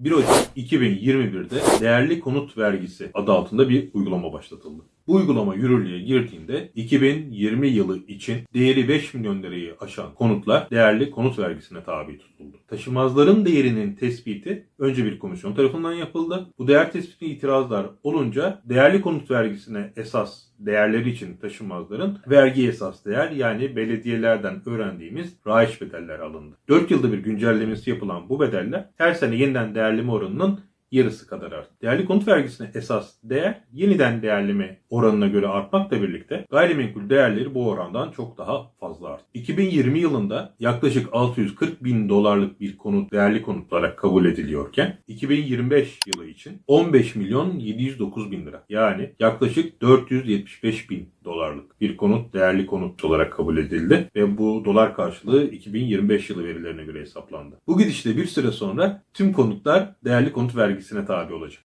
1 Ocak 2021'de değerli konut vergisi adı altında bir uygulama başlatıldı. Bu uygulama yürürlüğe girdiğinde 2020 yılı için değeri 5 milyon lirayı aşan konutlar değerli konut vergisine tabi tutuldu. Taşımazların değerinin tespiti önce bir komisyon tarafından yapıldı. Bu değer tespitine itirazlar olunca değerli konut vergisine esas değerleri için taşınmazların vergi esas değer yani belediyelerden öğrendiğimiz raiç bedeller alındı. 4 yılda bir güncellemesi yapılan bu bedeller her sene yeniden değerleme oranının yarısı kadar arttı. Değerli konut vergisine esas değer yeniden değerleme oranına göre artmakla birlikte gayrimenkul değerleri bu orandan çok daha fazla arttı. 2020 yılında yaklaşık 640 bin dolarlık bir konut değerli konut olarak kabul ediliyorken 2025 yılı için 15 milyon 709 bin lira yani yaklaşık 475 bin dolarlık bir konut değerli konut olarak kabul edildi ve bu dolar karşılığı 2025 yılı verilerine göre hesaplandı. Bu gidişle bir süre sonra tüm konutlar değerli konut vergisine tabi olacak.